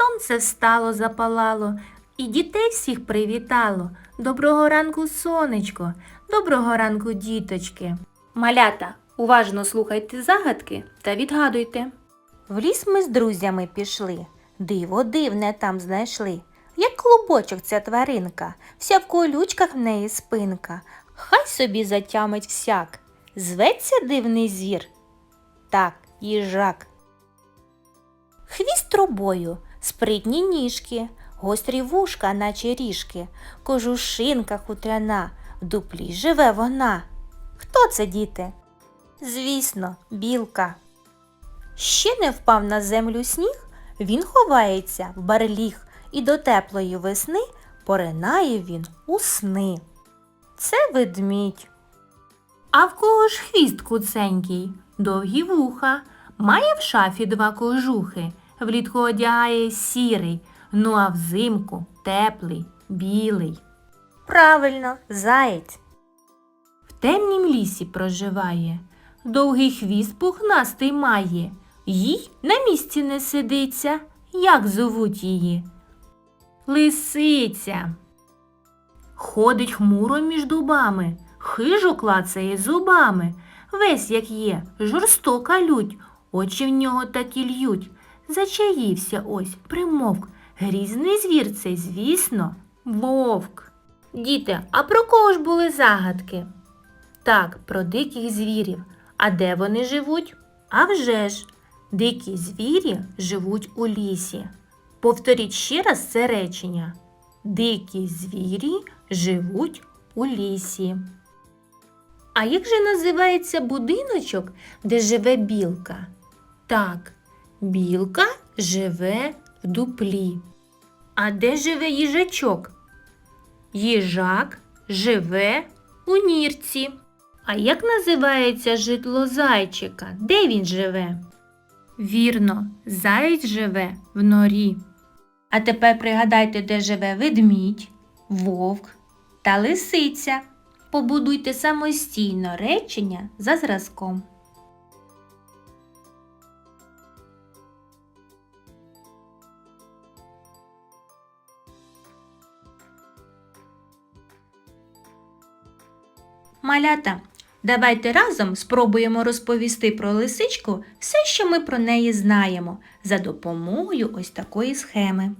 Сонце встало, запалало, і дітей всіх привітало. Доброго ранку, сонечко, доброго ранку, діточки. Малята, уважно слухайте загадки та відгадуйте. В ліс ми з друзями пішли, диво дивне там знайшли. Як клубочок ця тваринка, вся в колючках в неї спинка. Хай собі затямить всяк. Зветься дивний звір. Так, їжак. Хвіст трубою, спритні ніжки, гострі вушка, наче ріжки, кожушинка хутряна, в дуплі живе вона. Хто це, діти? Звісно, білка. Ще не впав на землю сніг, він ховається в барліг, і до теплої весни поринає він у сни. Це ведмідь. А в кого ж хвіст куценький, довгі вуха, має в шафі два кожухи, влітку одягає сірий, ну а взимку теплий, білий. Правильно, заєць. В темнім лісі проживає, довгий хвіст пухнастий має, їй на місці не сидиться, як зовуть її? Лисиця. Ходить хмуро між дубами, хижо клацає зубами, весь як є, жорстока лють, очі в нього такі льють. Зачаївся ось, примовк, грізний звір цей, звісно, вовк. Діти, а про кого ж були загадки? Так, про диких звірів. А де вони живуть? А вже ж, дикі звірі живуть у лісі. Повторіть ще раз це речення. Дикі звірі живуть у лісі. А як же називається будиночок, де живе білка? Так, білка живе в дуплі. А де живе їжачок? Їжак живе у нірці. А як називається житло зайчика? Де він живе? Вірно, заєць живе в норі. А тепер пригадайте, де живе ведмідь, вовк та лисиця. Побудуйте самостійно речення за зразком. Малята, давайте разом спробуємо розповісти про лисичку все, що ми про неї знаємо, за допомогою ось такої схеми.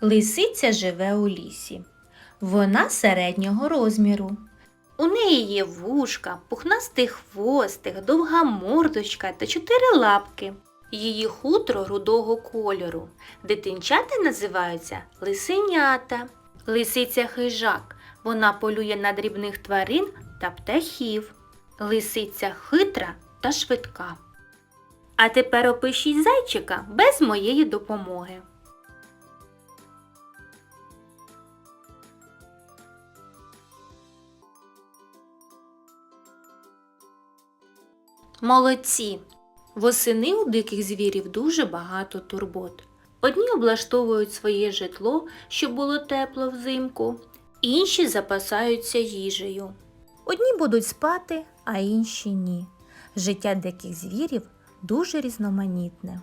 Лисиця живе у лісі. Вона середнього розміру. У неї є вушка, пухнастий хвостик, довга мордочка та чотири лапки. Її хутро рудого кольору. Дитинчата називаються лисенята. Лисиця хижак. Вона полює на дрібних тварин та птахів. Лисиця хитра та швидка. А тепер опишіть зайчика без моєї допомоги. Молодці! Восени у диких звірів дуже багато турбот. Одні облаштовують своє житло, щоб було тепло взимку, інші запасаються їжею. Одні будуть спати, а інші ні. Життя диких звірів дуже різноманітне.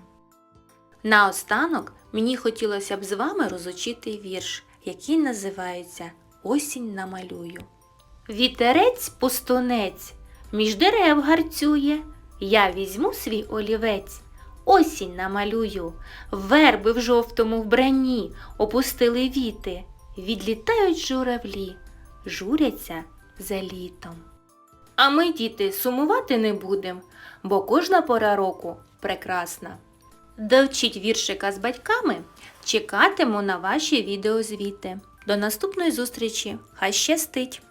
Наостанок мені хотілося б з вами розучити вірш, який називається Осінь намалюю. Вітерець пустунець між дерев гарцює. Я візьму свій олівець, осінь намалюю, верби в жовтому вбранні опустили віти, відлітають журавлі, журяться за літом. А ми, діти, сумувати не будем, бо кожна пора року прекрасна. Довчіть віршика з батьками, чекатиму на ваші відеозвіти. До наступної зустрічі! Хай щастить!